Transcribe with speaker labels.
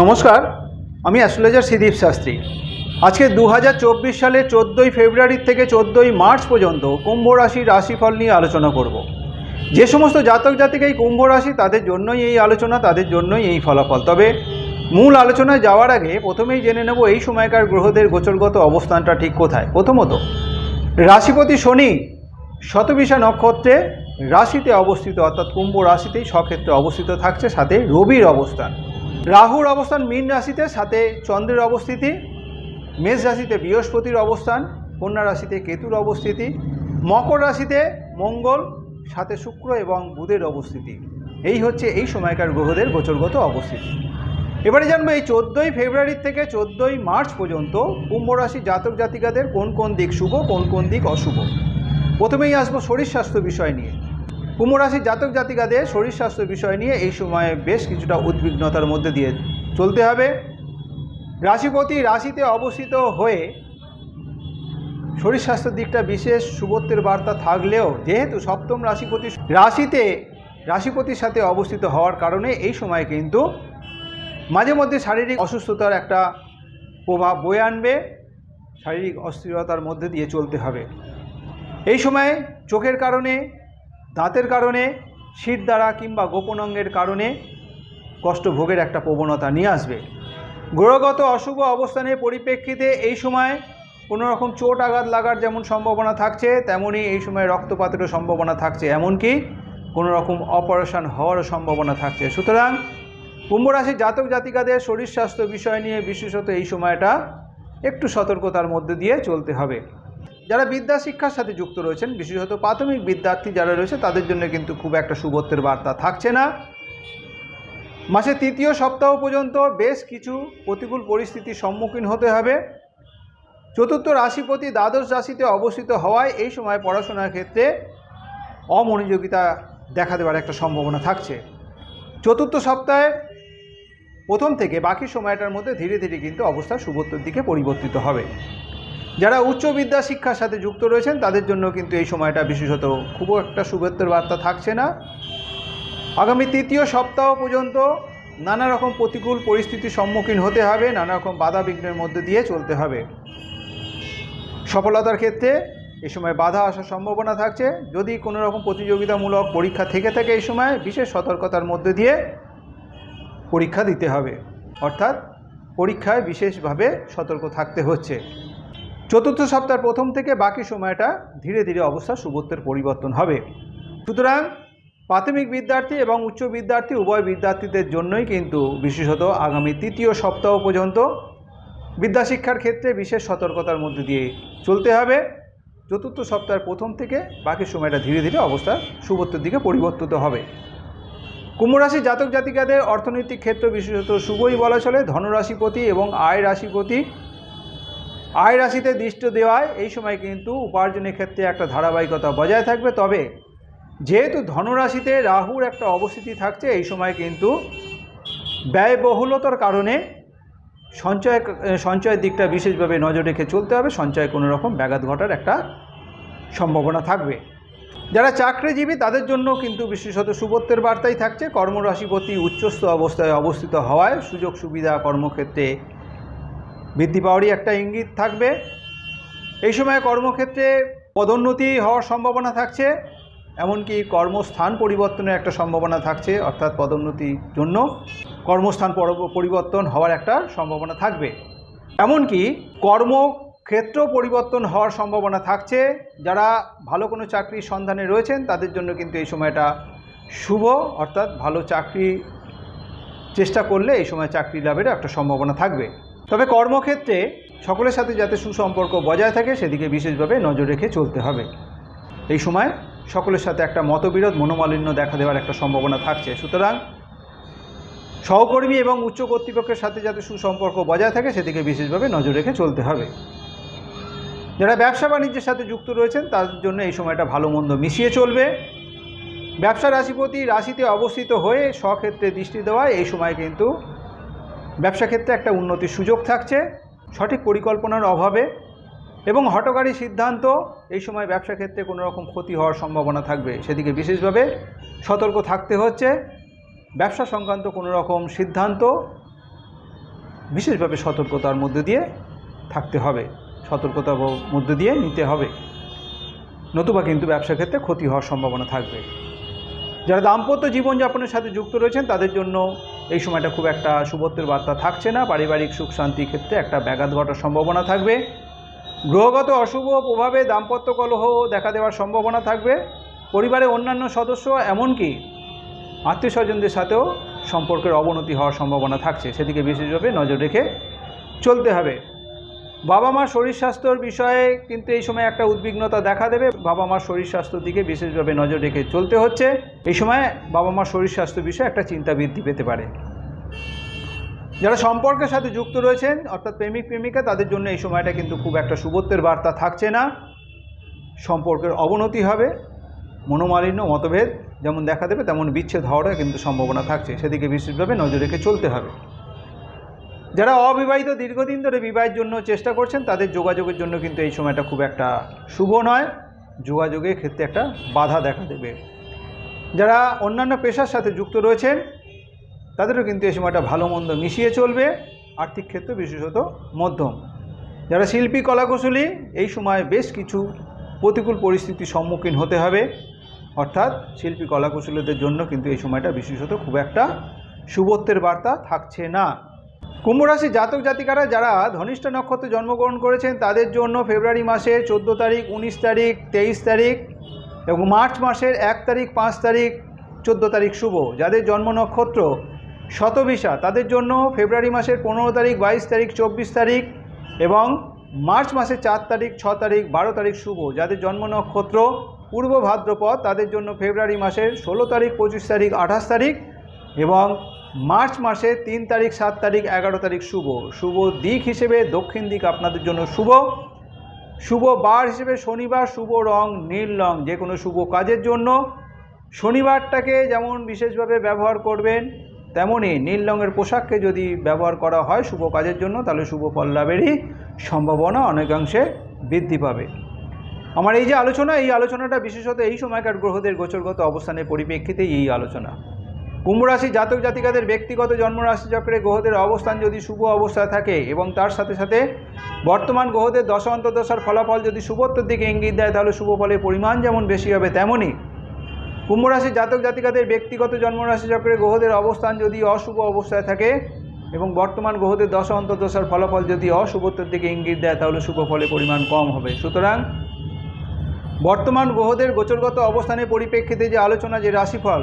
Speaker 1: নমস্কার, আমি অ্যাস্ট্রোলজার সিদীপ শাস্ত্রী। আজকে দু হাজার চব্বিশ সালে চোদ্দোই ফেব্রুয়ারি থেকে চোদ্দোই মার্চ পর্যন্ত কুম্ভ রাশির রাশিফল নিয়ে আলোচনা করব। যে সমস্ত জাতক জাতিক এই কুম্ভ রাশি, তাদের জন্যই এই আলোচনা, তাদের জন্যই এই ফলাফল। তবে মূল আলোচনায় যাওয়ার আগে প্রথমেই জেনে নেব এই সময়কার গ্রহদের গোচরগত অবস্থানটা ঠিক কোথায়। প্রথমত, রাশিপতি শনি শতবিশা নক্ষত্রে রাশিতে অবস্থিত, অর্থাৎ কুম্ভ রাশিতেই স্বক্ষেত্রে অবস্থিত থাকছে, সাথে রবির অবস্থান। রাহুর অবস্থান মীন রাশিতে, সাথে চন্দ্রের অবস্থিতি, মেষ রাশিতে বৃহস্পতির অবস্থান, কন্যা রাশিতে কেতুর অবস্থিতি, মকর রাশিতে মঙ্গল, সাথে শুক্র এবং বুধের অবস্থিতি। এই হচ্ছে এই সময়কার গ্রহদের গোচরগত অবস্থিতি। এবারে জানব এই চোদ্দোই ফেব্রুয়ারি থেকে চোদ্দোই মার্চ পর্যন্ত কুম্ভ রাশি জাতক জাতিকাদের কোন কোন দিক শুভ, কোন কোন দিক অশুভ। প্রথমেই আসব শরীর স্বাস্থ্য বিষয় নিয়ে। কুম্ভ রাশির জাতক জাতিকাদের শরীর স্বাস্থ্য বিষয় নিয়ে এই সময়ে বেশ কিছুটা উদ্বিগ্নতার মধ্যে দিয়ে চলতে হবে। রাশিপতি রাশিতে অবস্থিত হয়ে শরীর স্বাস্থ্যের দিকটা বিশেষ শুভত্বের বার্তা থাকলেও যেহেতু সপ্তম রাশিপতি রাশিতে রাশিপতির সাথে অবস্থিত হওয়ার কারণে এই সময় কিন্তু মাঝে মধ্যে শারীরিক অসুস্থতার একটা প্রভাব বয়ে আনবে। শারীরিক অস্থিরতার মধ্যে দিয়ে চলতে হবে। এই সময় চোখের কারণে দাঁতের কারণে শীত দ্বারা কিংবা গোপন অঙ্গের কারণে কষ্ট ভোগের একটা প্রবণতা নিয়ে আসবে। গ্রহগত অশুভ অবস্থানের পরিপ্রেক্ষিতে এই সময় কোনো রকম চোট আঘাত লাগার যেমন সম্ভাবনা থাকছে তেমনই এই সময় রক্তপাতেরও সম্ভাবনা থাকছে। এমনকি কোনো রকম অপারেশন হওয়ারও সম্ভাবনা থাকছে। সুতরাং কুম্ভ রাশির জাতক জাতিকাদের শরীর স্বাস্থ্য বিষয় নিয়ে বিশেষত এই সময়টা একটু সতর্কতার মধ্যে দিয়ে চলতে হবে। যারা বিদ্যা শিক্ষার সাথে যুক্ত রয়েছেন, বিশেষত প্রাথমিক বিদ্যার্থী যারা রয়েছে, তাদের জন্য কিন্তু খুব একটা শুভত্বের বার্তা থাকছে না। মাসে তৃতীয় সপ্তাহ পর্যন্ত বেশ কিছু প্রতিকূল পরিস্থিতির সম্মুখীন হতে হবে। চতুর্থ রাশিপতি দ্বাদশ রাশিতে অবস্থিত হওয়ায় এই সময় পড়াশোনার ক্ষেত্রে অমনোযোগিতা দেখা দেওয়ার একটা সম্ভাবনা থাকছে। চতুর্থ সপ্তাহে প্রথম থেকে বাকি সময়টার মধ্যে ধীরে ধীরে কিন্তু অবস্থা শুভত্বর দিকে পরিবর্তিত হবে। যারা উচ্চ বিদ্যা শিক্ষার সাথে যুক্ত রয়েছেন, তাদের জন্য কিন্তু এই সময়টা বিশেষত খুব একটা শুভত্বের বার্তা থাকছে না। আগামী তৃতীয় সপ্তাহ পর্যন্ত নানা রকম প্রতিকূল পরিস্থিতির সম্মুখীন হতে হবে, নানা রকম বাধা বিঘ্নের মধ্যে দিয়ে চলতে হবে। সফলতার ক্ষেত্রে এই সময় বাধা আসার সম্ভাবনা থাকছে। যদি কোনো রকম প্রতিযোগিতামূলক পরীক্ষা থেকে থাকে এই সময়, বিশেষ সতর্কতার মধ্যে দিয়ে পরীক্ষা দিতে হবে। অর্থাৎ পরীক্ষায় বিশেষভাবে সতর্ক থাকতে হচ্ছে। চতুর্থ সপ্তাহের প্রথম থেকে বাকি সময়টা ধীরে ধীরে অবস্থা শুভত্বের পরিবর্তন হবে। সুতরাং প্রাথমিক বিদ্যার্থী এবং উচ্চ বিদ্যার্থী উভয় বিদ্যার্থীদের জন্যই কিন্তু বিশেষত আগামী তৃতীয় সপ্তাহ পর্যন্ত বিদ্যাশিক্ষার ক্ষেত্রে বিশেষ সতর্কতার মধ্যে দিয়ে চলতে হবে। চতুর্থ সপ্তাহের প্রথম থেকে বাকি সময়টা ধীরে ধীরে অবস্থা শুভত্বের দিকে পরিবর্তিত হবে। কুম্ভরাশি জাতক জাতিকাদের অর্থনৈতিক ক্ষেত্র বিশেষত শুভই বলা চলে, ধনরাশিপতি এবং আয় রাশিপতি আয় রাশিতে দৃষ্টি দেওয়ায় এই সময় কিন্তু উপার্জনের ক্ষেত্রে একটা ধারাবাহিকতা বজায় থাকবে। তবে যেহেতু ধনরাশিতে রাহুর একটা অবস্থিতি থাকছে, এই সময় কিন্তু ব্যয়বহুলতার কারণে সঞ্চয়, সঞ্চয়ের দিকটা বিশেষভাবে নজর রেখে চলতে হবে। সঞ্চয় কোনো রকম ব্যাঘাত ঘটার একটা সম্ভাবনা থাকবে। যারা চাকরিজীবী, তাদের জন্য কিন্তু বিশেষত শুভত্বের বার্তাই থাকছে। কর্মরাশিপতি উচ্চস্থ অবস্থায় অবস্থিত হওয়ায় সুযোগ সুবিধা কর্মক্ষেত্রে বৃদ্ধি পাওয়ারই একটা ইঙ্গিত থাকবে। এই সময় কর্মক্ষেত্রে পদোন্নতি হওয়ার সম্ভাবনা থাকছে, এমনকি কর্মস্থান পরিবর্তনের একটা সম্ভাবনা থাকছে, অর্থাৎ পদোন্নতির জন্য কর্মস্থান পর- পরিবর্তন হওয়ার একটা সম্ভাবনা থাকবে। এমনকি কর্মক্ষেত্র পরিবর্তন হওয়ার সম্ভাবনা থাকছে, যারা ভালো কোনো চাকরির সন্ধানে রয়েছেন, তাদের জন্য কিন্তু এই সময়টা শুভ, অর্থাৎ ভালো চাকরি চেষ্টা করলে এই সময় চাকরি লাভের একটা সম্ভাবনা থাকবে। তবে কর্মক্ষেত্রে সকলের সাথে যাতে সুসম্পর্ক বজায় থাকে, সেদিকে বিশেষভাবে নজর রেখে চলতে হবে। এই সময় সকলের সাথে একটা মতবিরোধ, মনোমালিন্য দেখা দেওয়ার একটা সম্ভাবনা থাকছে। সুতরাং সহকর্মী এবং উচ্চ কর্তৃপক্ষের সাথে যাতে সুসম্পর্ক বজায় থাকে, সেদিকে বিশেষভাবে নজর রেখে চলতে হবে। যারা ব্যবসা বাণিজ্যের সাথে যুক্ত রয়েছেন তাদের জন্য এই সময়টা ভালো মন্দ মিশিয়ে চলবে। ব্যবসা রাশিপতি রাশিতে অবস্থিত হয়ে স্বক্ষেত্রে দৃষ্টি দেওয়ায় এই সময় কিন্তু ব্যবসা ক্ষেত্রে একটা উন্নতির সুযোগ থাকছে, সঠিক পরিকল্পনার অভাবে এবং হটকারী সিদ্ধান্ত, এই সময় ব্যবসা ক্ষেত্রে কোনো রকম ক্ষতি হওয়ার সম্ভাবনা থাকবে। সেদিকে বিশেষভাবে সতর্ক থাকতে হচ্ছে। ব্যবসা সংক্রান্ত কোনো রকম সিদ্ধান্ত বিশেষভাবে সতর্কতার মধ্যে দিয়ে থাকতে হবে। সতর্কতার মধ্যে দিয়ে নিতে হবে। নতুবা কিন্তু ব্যবসা ক্ষেত্রে ক্ষতি হওয়ার সম্ভাবনা থাকবে। যারা দাম্পত্য জীবনযাপনের সাথে যুক্ত রয়েছেন, তাদের জন্য এই সময়টা খুব একটা শুভত্বের বার্তা থাকছে না। পারিবারিক সুখ শান্তির ক্ষেত্রে একটা ব্যাঘাত ঘটার সম্ভাবনা থাকবে। গ্রহগত অশুভ প্রভাবে দাম্পত্য কলহ দেখা দেওয়ার সম্ভাবনা থাকবে। পরিবারের অন্যান্য সদস্য এমনকি আত্মীয় স্বজনদের সাথেও সম্পর্কের অবনতি হওয়ার সম্ভাবনা থাকছে। সেদিকে বিশেষভাবে নজর রেখে চলতে হবে। বাবা মার শরীর স্বাস্থ্যর বিষয়ে কিন্তু এই সময় একটা উদ্বিগ্নতা দেখা দেবে। বাবা মার শরীর স্বাস্থ্যর দিকে বিশেষভাবে নজর রেখে চলতে হচ্ছে। এই সময় বাবা মার শরীর স্বাস্থ্য বিষয়ে একটা চিন্তা বৃদ্ধি পেতে পারে। যারা সম্পর্কের সাথে যুক্ত রয়েছেন, অর্থাৎ প্রেমিক, প্রেমিকা, তাদের জন্য এই সময়টা কিন্তু খুব একটা শুভত্বের বার্তা থাকছে না। সম্পর্কের অবনতি হবে, মনোমালিন্য, মতভেদ যেমন দেখা দেবে, তেমন বিচ্ছেদ হওয়ারও কিন্তু সম্ভাবনা থাকছে। সেদিকে বিশেষভাবে নজর রেখে চলতে হবে। যারা অবিবাহিত দীর্ঘদিন ধরে বিবাহের জন্য চেষ্টা করছেন, তাদের যোগাযোগের জন্য কিন্তু এই সময়টা খুব একটা শুভ নয়। যোগাযোগের ক্ষেত্রে একটা বাধা দেখা দেবে। যারা অন্যান্য পেশার সাথে যুক্ত রয়েছেন, তাদেরও কিন্তু এই সময়টা ভালো মন্দ মিশিয়ে চলবে। আর্থিক ক্ষেত্রে বিশেষত মধ্যম। যারা শিল্পী, কলাকুশলী, এই সময় বেশ কিছু প্রতিকূল পরিস্থিতির সম্মুখীন হতে হবে। অর্থাৎ শিল্পী, কলাকুশলীদের জন্য কিন্তু এই সময়টা বিশেষত খুব একটা শুভত্বের বার্তা থাকছে না। কুম্ভ রাশি জাতক জাতিকারা যারা ধনিষ্ঠ নক্ষত্রে জন্মগ্রহণ করেছেন, তাদের জন্য ফেব্রুয়ারি মাসের চোদ্দ তারিখ, উনিশ তারিখ, তেইশ তারিখ এবং মার্চ মাসের এক তারিখ, পাঁচ তারিখ, চোদ্দ তারিখ শুভ। যাদের জন্ম নক্ষত্র শতবিশা, তাদের জন্য ফেব্রুয়ারি মাসের পনেরো তারিখ, বাইশ তারিখ, চব্বিশ তারিখ এবং মার্চ মাসের চার তারিখ, ছ তারিখ, বারো তারিখ শুভ। যাদের জন্ম নক্ষত্র পূর্ব ভাদ্রপদ, তাদের জন্য ফেব্রুয়ারি মাসের ষোলো তারিখ, পঁচিশ তারিখ, আঠাশ তারিখ এবং মার্চ মাসে তিন তারিখ, সাত তারিখ, এগারো তারিখ শুভ। শুভ দিক হিসেবে দক্ষিণ দিক আপনাদের জন্য শুভ। শুভ বার হিসেবে শনিবার, শুভ রং নীল রং, যে কোনো শুভ কাজের জন্য। শনিবারটাকে যেমন বিশেষভাবে ব্যবহার করবেন, তেমনই নীল রঙের পোশাককে যদি ব্যবহার করা হয় শুভ কাজের জন্য, তাহলে শুভ ফল লাভেরই সম্ভাবনা অনেকাংশে বৃদ্ধি পাবে। আমার এই যে আলোচনা, এই আলোচনাটা বিশেষত এই সময়কার গ্রহদের গোচরগত অবস্থানের পরিপ্রেক্ষিতে এই আলোচনা। কুম্ভ রাশি জাতক জাতিকাদের ব্যক্তিগত জন্মরাশি চক্রে গ্রহদের অবস্থান যদি শুভ অবস্থায় থাকে এবং তার সাথে সাথে বর্তমান গ্রহদের দশা অন্তর্দশার ফলাফল যদি শুভত্বের দিকে ইঙ্গিত দেয়, তাহলে শুভ ফলের পরিমাণ যেমন বেশি হবে তেমনই। কুম্ভ রাশি জাতক জাতিকাদের ব্যক্তিগত জন্মরাশি চক্রে গ্রহদের অবস্থান যদি অশুভ অবস্থায় থাকে এবং বর্তমান গ্রহদের দশা অন্তর্দশার ফলাফল যদি অশুভত্বের দিকে ইঙ্গিত দেয়, তাহলে শুভ ফলের পরিমাণ কম হবে। সুতরাং বর্তমান গ্রহদের গোচরগত অবস্থানের পরিপ্রেক্ষিতে যে আলোচনা, যে রাশিফল